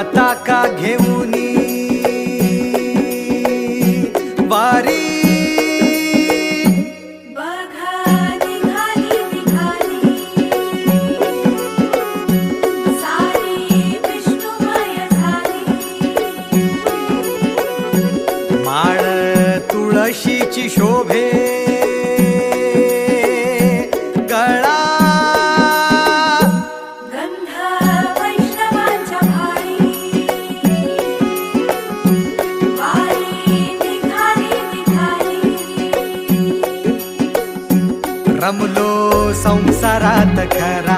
पताका घेऊन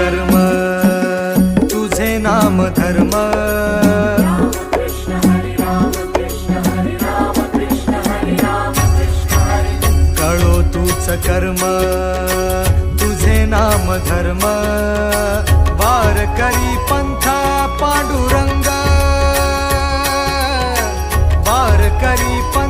कर्म तुझे नाम धर्म. कळो तूच कर्म तुझे नाम धर्म. वार करी पंथा पांडुरंग. वार करी पंथ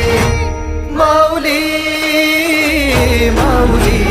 माऊली.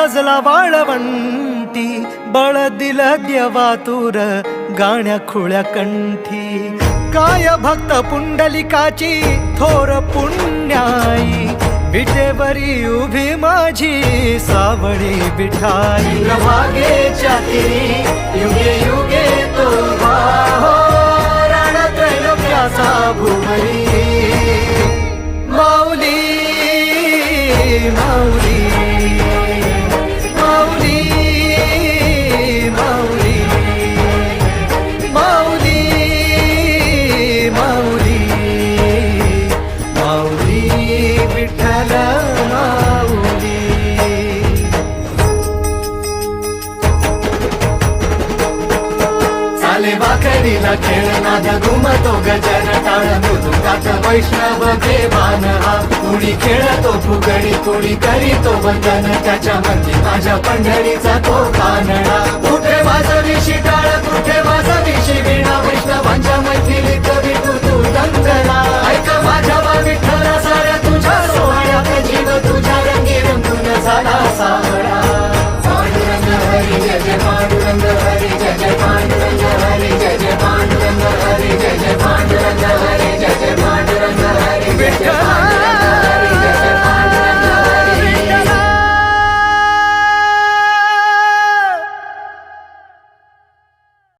सजला वाळवंटी बळ दिल देवातूर गाण्या खुळ्या कंठी. काय भक्त पुंडलिकाची थोर पुण्याई. विटेवरी उभी माझी सावळी बिठाई भागेच्या तिरी युगे युगे तो हो, रणत्रैलोक्याचा माऊली माऊली. वैष्णव देवान हा. कुणी खेळतो फुगडी कुणी करीतो वंदन त्याच्या मध्ये माझ्या पंढरीचा तो कानडा कुठे वाजवी शिटाळ कुठे वाजवी शिवीणा वैष्णवांच्या मैथिलीत विठू